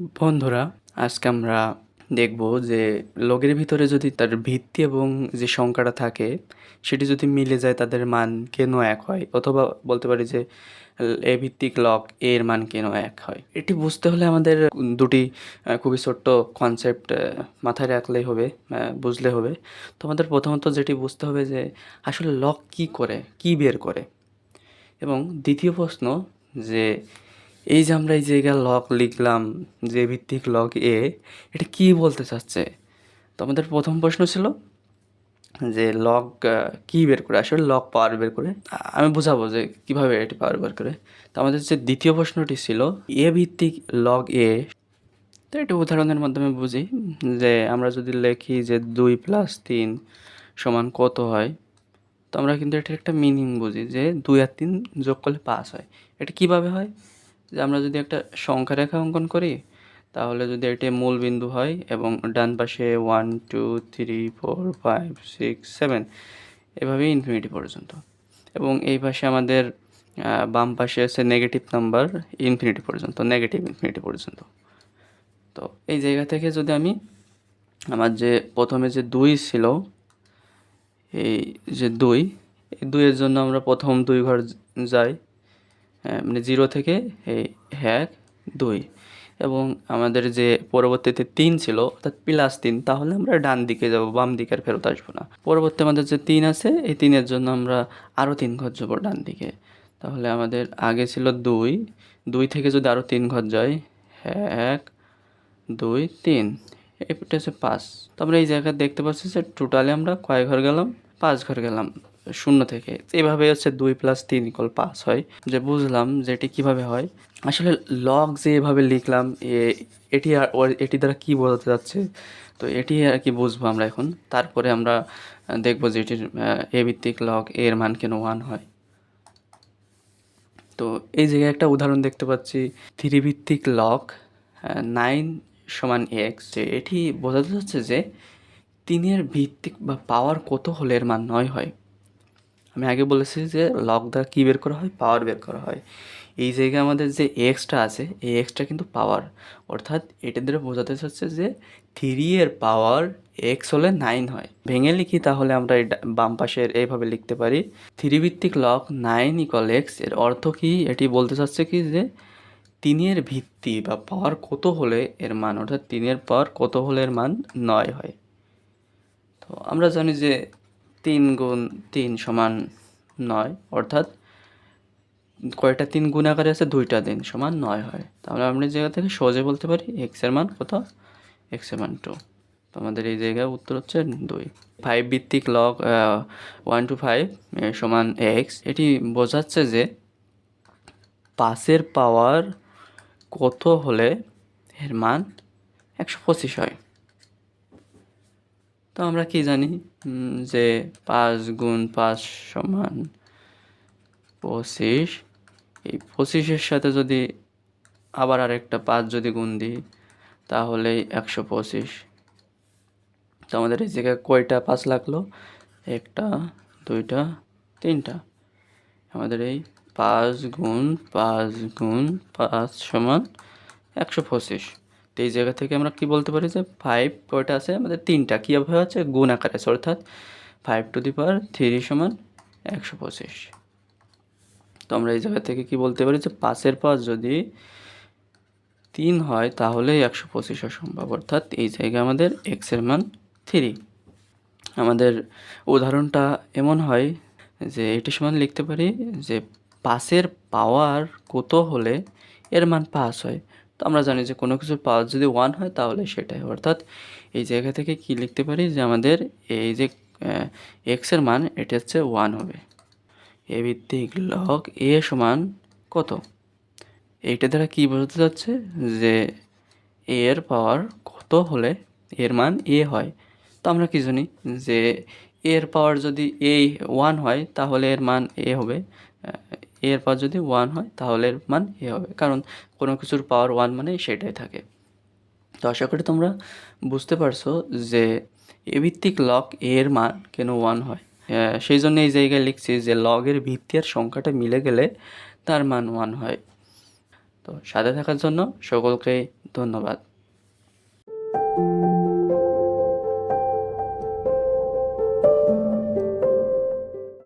বন্ধুরা, আজকে আমরা দেখব যে লগের ভিতরে যদি তার ভিত্তি এবং যে সংখ্যাটা থাকে, সেটি যদি মিলে যায় তাদের মান কেন এক হয়? অথবা বলতে পারি যে এ ভিত্তিক লক এর মান কেন এক হয়? এটি বুঝতে হলে আমাদের দুটি খুবই ছোট্ট কনসেপ্ট মাথায় রাখলেই হবে বুঝলে হবে। তো আমাদের প্রথমত যেটি বুঝতে হবে যে আসলে লক কি করে, কি বের করে? এবং দ্বিতীয় প্রশ্ন যে এই যে আমরা এই জায়গায় লগ লিখলাম, যে ভিত্তিক লগ এ এটা কি বলতে চাচ্ছে? তো আমাদের প্রথম প্রশ্ন ছিল যে লগ কি বের করে? আসলে লক পাওয়ার বের করে। আমি বোঝাবো যে কীভাবে এটি পাওয়ার বের করে। তো আমাদের যে দ্বিতীয় প্রশ্নটি ছিল এ ভিত্তিক লগ এ তো এটা উদাহরণের মাধ্যমে বুঝি যে আমরা যদি লেখি যে দুই প্লাস তিন সমান কত হয়, তো আমরা কিন্তু এটার একটা মিনিং বুঝি যে দুই আর তিন যোগ করলে পাঁচ হয়। এটা কীভাবে হয়? যে আমরা যদি একটা সংখ্যা রেখা অঙ্কন করি, তাহলে যদি এটি মূল বিন্দু হয় এবং ডান পাশে one two three four five six seven এভাবে ইনফিনিটি পর্যন্ত। এবং এই পাশে আমাদের বাম পাশে আছে নেগেটিভ নাম্বার ইনফিনিটি পর্যন্ত নেগেটিভ ইনফিনিটি পর্যন্ত। তো এই জায়গা থেকে যদি আমি আমার যে প্রথমে যে দুই ছিল, এই যে দুই, এই দুইয়ের জন্য আমরা প্রথম দুই ঘর যাই। মানে জিরো থেকে এই এক, দুই। এবং আমাদের যে পরবর্তীতে তিন ছিল, অর্থাৎ প্লাস তিন, তাহলে আমরা ডান দিকে যাব, বাম দিকে আর ফেরত আসব না। পরবর্তী আমাদের যে তিন আছে, এই তিনের জন্য আমরা আরও তিন ঘর যাব ডান দিকে। তাহলে আমাদের আগে ছিল দুই দুই থেকে যদি আরও তিন ঘর যাই এক, দুই, তিন। এটা হচ্ছে পাঁচ তো আমরা এই জায়গায় দেখতে পাচ্ছি যে টোটালি আমরা কয় ঘর গেলাম? পাঁচ ঘর গেলাম, শূন্য থেকে। এইভাবে হচ্ছে দুই প্লাস তিন ইকল পাঁচ হয়। যে বুঝলাম যে এটি কীভাবে হয়। আসলে লগ যে এভাবে লিখলাম, এ- এটি আর এটি দ্বারা কী বোঝাতে যাচ্ছে? তো এটি আর কি বুঝব আমরা এখন। তারপরে আমরা দেখব যে এটির এ ভিত্তিক লগ এর মান কেন ওয়ান হয়। তো এই জায়গায় একটা উদাহরণ দেখতে পাচ্ছি। থ্রি ভিত্তিক লগ নাইন সমান এক্স এটি বোঝাতে যাচ্ছে যে তিনের ভিত্তিক বা পাওয়ার কত হলে এর মান নয় হয়? আমি আগে বলেছি যে লগ দ্বারা কী বের করা হয়? পাওয়ার বের করা হয়। এই জায়গায় আমাদের যে এক্সটা আছে, এই এক্সটা কিন্তু পাওয়ার। অর্থাৎ এটা দ্বারা বোঝাতে চাচ্ছে যে থ্রি এর পাওয়ার এক্স হলে নাইন হয়। ভেঙে লিখি তাহলে আমরা এই বাম পাশের এইভাবে লিখতে পারি। থ্রি ভিত্তিক লক নাইন ইকল এক্সের অর্থ কি? এটি বলতে চাচ্ছে কি যে তিনের ভিত্তি বা পাওয়ার কত হলে এর মান, অর্থাৎ তিনের পাওয়ার কত হলে এর মান নয় হয়। তো আমরা জানি যে তিন গুণ তিন সমান নয়, অর্থাৎ কয়টা তিন গুণ আকারে আছে? দুইটা দিন সমান নয় হয়। তাহলে আমরা এই জায়গা থেকে সহজে বলতে পারি এক্সের মান কত? এক্সের মান টু তো আমাদের এই জায়গায় উত্তর হচ্ছে দুই। ফাইভ ভিত্তিক লগ ওয়ান টু ফাইভ সমান এক্স এটি বোঝাচ্ছে যে পাঁচের পাওয়ার কত হলে এর মান একশো পঁচিশ হয়। তো আমরা কি জানি যে পাঁচ গুণ পাঁচ সমান পঁচিশ, এই পঁচিশের সাথে যদি আবার আরেকটা পাঁচ যদি গুণ দিই, তাহলে একশো পঁচিশ। তো আমাদের এই জায়গায় কয়টা পাঁচ লাগল? একটা, দুইটা, তিনটা। আমাদের এই পাঁচ গুণ পাঁচ গুণ পাঁচ সমান একশো পঁচিশ। তো এই জায়গা থেকে আমরা কি বলতে পারি যে ফাইভ কয়টা আছে আমাদের তিনটা। কীভাবে আছে? গুণ আকারে আছে, অর্থাৎ five to the power three সমান একশো পঁচিশ। তো আমরা এই জায়গা থেকে কি বলতে পারি যে পাঁচের পাঁচ যদি তিন হয়, তাহলে একশো পঁচিশ সম্ভব, অর্থাৎ এই জায়গায় আমাদের এক্সের মান থ্রি আমাদের উদাহরণটা এমন হয় যে এটি সমান লিখতে পারি যে পাঁচের পাওয়ার কত হলে এর মান পাঁচ হয়? তো আমরা জানি যে কোনো কিছুর পাওয়ার যদি ওয়ান হয়, তাহলে সেটাই। অর্থাৎ এই জায়গা থেকে কি লিখতে পারি যে আমাদের এই যে এক্সের মান, এটা হচ্ছে ওয়ান হবে। এ ভিত্তিক লগ এ সমান কত? এইটা দ্বারা কি বোঝাতে যাচ্ছে যে এর পাওয়ার কত হলে এর মান এ হয়? তো আমরা কি জানি যে এর পাওয়ার যদি এ ওয়ান হয়, তাহলে এর মান এ হবে এর পাওয়ার যদি ওয়ান হয়, তাহলে এর মান এ হবে। কারণ কোনো কিছুর পাওয়ার ওয়ান মানে সেটাই থাকে। তো আশা করি তোমরা বুঝতে পারছ যে এ ভিত্তিক লগ এর মান কেন ওয়ান হয়। সেই জন্য এই জায়গায় লিখছি যে লগের ভিত্তি আর সংখ্যাটা মিলে গেলে তার মান ওয়ান হয়। তো সাথে থাকার জন্য সকলকে ধন্যবাদ।